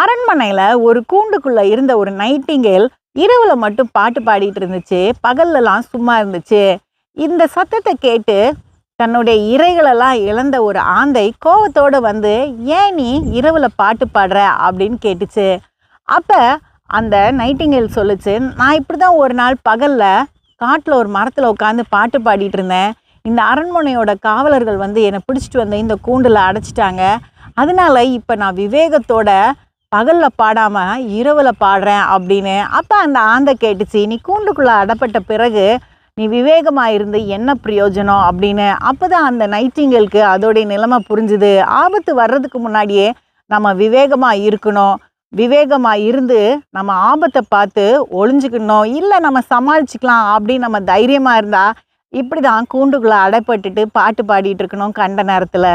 அரண்மனையில் ஒரு கூண்டுக்குள்ளே இருந்த ஒரு நைட்டிங்கேல் இரவுல மட்டும் பாட்டு பாடிட்டு இருந்துச்சு. பகல்லலாம் சும்மா இருந்துச்சு. இந்த சத்தத்தை கேட்டு தன்னுடைய இறைகளெல்லாம் இழந்த ஒரு ஆந்தை கோவத்தோடு வந்து ஏன் நீ இரவுல பாட்டு பாடுற? அப்படின்னு கேட்டுச்சு. அப்போ அந்த நைட்டிங்கேல் சொல்லுச்சு நான் இப்படி தான் ஒரு நாள் பகலில் காட்டில் ஒரு மரத்தில் உட்காந்து பாட்டு பாடிட்டு இருந்தேன். இந்த அரண்மனையோட காவலர்கள் வந்து என்னை பிடிச்சிட்டு வந்து இந்த கூண்டில் அடைச்சிட்டாங்க. அதனால் இப்போ நான் விவேகத்தோட பகலில் பாடாமல் இரவில் பாடுறேன் அப்படின்னு. அப்போ அந்த ஆந்தை கேட்டுச்சு நீ கூண்டுக்குள்ளே அடப்பட்ட பிறகு நீ விவேகமாக இருந்து என்ன பிரயோஜனம்? அப்படின்னு. அப்போ தான் அந்த நைட்டிங்கலுக்கு அதோடைய நிலைமை புரிஞ்சுது. ஆபத்து வர்றதுக்கு முன்னாடியே நம்ம விவேகமாக இருக்கணும். விவேகமாக இருந்து நம்ம ஆபத்தை பார்த்து ஒளிஞ்சுக்கணும். இல்லை நம்ம சமாளிச்சுக்கலாம் அப்படின்னு நம்ம தைரியமாக இருந்தால் இப்படி தான் கூண்டுக்குள்ளே அடைப்பட்டுட்டு பாட்டு பாடிட்டு இருக்கணும் கண்ட நேரத்தில்.